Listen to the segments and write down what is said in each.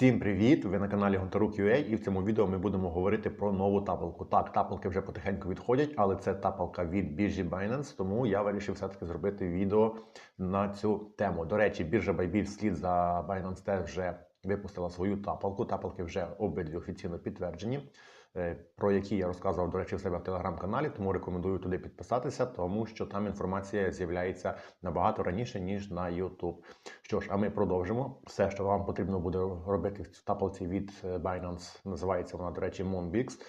Всім привіт! Ви на каналі Гонтарук.ua і в цьому відео ми будемо говорити про нову тапалку. Так, тапалки вже потихеньку відходять, але це тапалка від біржі Binance, тому я вирішив все-таки зробити відео на цю тему. До речі, біржа Bybit вслід за Binance теж вже випустила свою тапалку. Тапалки вже обидві офіційно підтверджені, е, про які я розказував, до речі, в себе в телеграм-каналі, тому рекомендую туди підписатися, тому що там інформація з'являється набагато раніше, ніж на YouTube. Що ж, а ми продовжимо. Все, що вам потрібно буде робити в тапалці від е, Binance, називається вона, до речі, Monbix.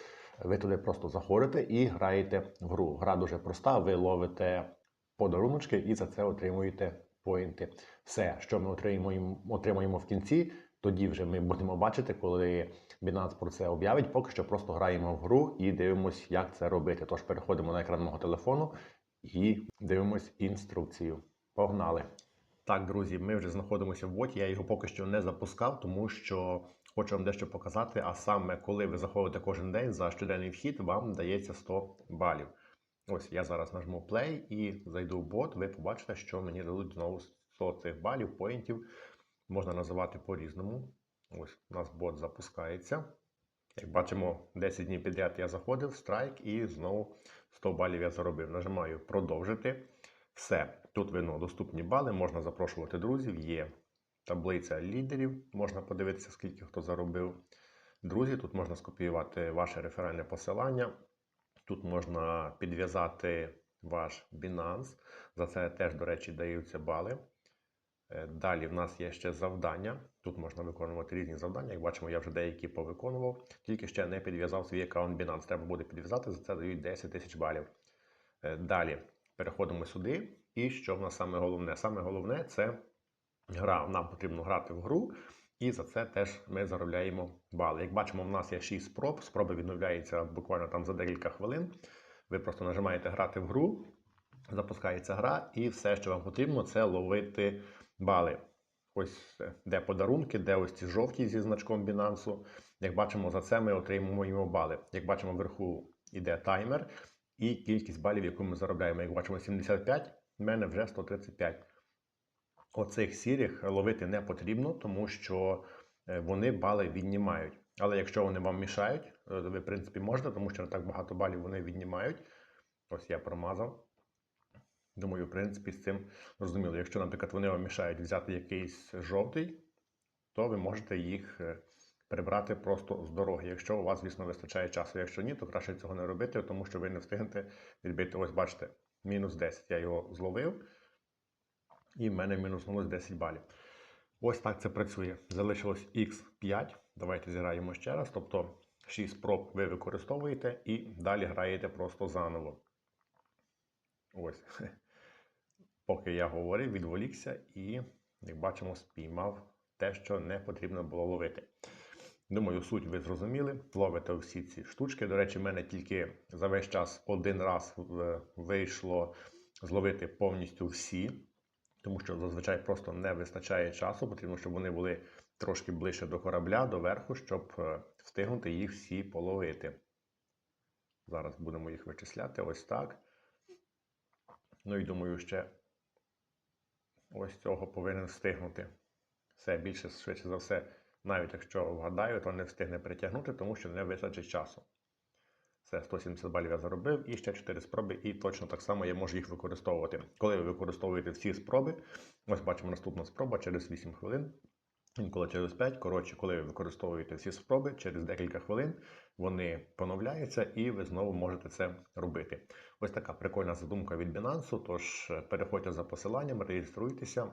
Ви туди просто заходите і граєте в гру. Гра дуже проста, ви ловите подаруночки і за це отримуєте поінти. Все, що ми отримуємо, отримуємо в кінці, тоді вже ми будемо бачити, коли Binance про це об'явить. Поки що просто граємо в гру і дивимося, як це робити. Тож переходимо на екран мого телефону і дивимось інструкцію. Погнали! Так, друзі, ми вже знаходимося в боті. Я його поки що не запускав, тому що хочу вам дещо показати. А саме, коли ви заходите кожен день за щоденний вхід, вам дається 100 балів. Ось я зараз нажму play і зайду в бот. Ви побачите, що мені дадуть знову 100 цих балів, поінтів. Можна називати по-різному. Ось у нас бот запускається. Як бачимо, 10 днів підряд я заходив, страйк, і знову 100 балів я заробив. Нажимаю продовжити. Все, тут видно доступні бали, можна запрошувати друзів, є таблиця лідерів, можна подивитися, скільки хто заробив. Друзі, тут можна скопіювати ваше реферальне посилання. Тут можна підв'язати ваш Binance. За це теж, до речі, даються бали. Е, Далі в нас є ще завдання. Тут можна виконувати різні завдання. Як бачимо, я вже деякі повиконував, тільки ще не підв'язав свій аккаунт Binance. Треба буде підв'язати, за це дають 10 тисяч балів. Е, Далі переходимо сюди. І що в нас саме головне? Саме головне це гра. Нам потрібно грати в гру, і за це теж ми заробляємо бали. Як бачимо, в нас є 6 спроб. Спроби відновляються буквально там за декілька хвилин. Ви просто нажимаєте грати в гру, запускається гра, і все, що вам потрібно, це ловити бали. Ось е, де подарунки, де ось ці жовті зі значком Binance. Як бачимо, за це ми отримуємо бали. Як бачимо, вверху йде таймер і кількість балів, яку ми заробляємо. Як бачимо, 75, в мене вже 135. Оцих сірих ловити не потрібно, тому що е, вони бали віднімають. Але якщо вони вам мішають, е, ви, в принципі, можете, тому що не так багато балів вони віднімають. Ось я промазав. Думаю, в принципі, з цим зрозуміло. Якщо, наприклад, вони вам мішають взяти якийсь жовтий, то ви можете їх е, прибрати просто з дороги, якщо у вас, звісно, вистачає часу. Якщо ні, то краще цього не робити, тому що ви не встигнете відбити. Ось, бачите, мінус 10. Я його зловив, і в мене мінуснулось 10 балів. Ось так це працює. Залишилось X5. Давайте зіграємо ще раз. Тобто 6 спроб ви використовуєте і далі граєте просто заново. Ось. Поки я говорив, відволікся і, як бачимо, спіймав те, що не потрібно було ловити. Думаю, суть ви зрозуміли. Ловите всі ці штучки. До речі, в мене тільки за весь час один раз е, вийшло зловити повністю всі, тому що зазвичай просто не вистачає часу. Потрібно, щоб вони були трошки ближче до корабля, до верху, щоб е, встигнути їх всі половити. Зараз будемо їх вичисляти ось так. Ну і думаю, ще ось цього повинен встигнути. Все більше, швидше за все, навіть якщо вгадаю, то не встигне притягнути, тому що не вистачить часу. Це 170 балів я заробив і ще 4 спроби, і точно так само я можу їх використовувати. Коли ви використовуєте всі спроби, ось бачимо наступна спроба через 8 хвилин. Інколи через 5. Коротше, коли ви використовуєте всі спроби, через декілька хвилин вони поновляються і ви знову можете це робити. Ось така прикольна задумка від Binance, Тож е, переходьте за посиланням, реєструйтеся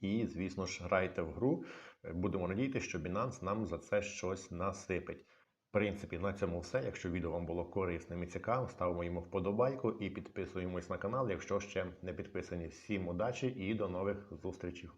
і, звісно ж, грайте в гру. Е, Будемо надіятися, що Binance нам за це щось насипить. В принципі, на цьому все. Якщо відео вам було корисним і цікавим, ставимо йому вподобайку і підписуємось на канал, якщо ще не підписані. Всім удачі і до нових зустрічей!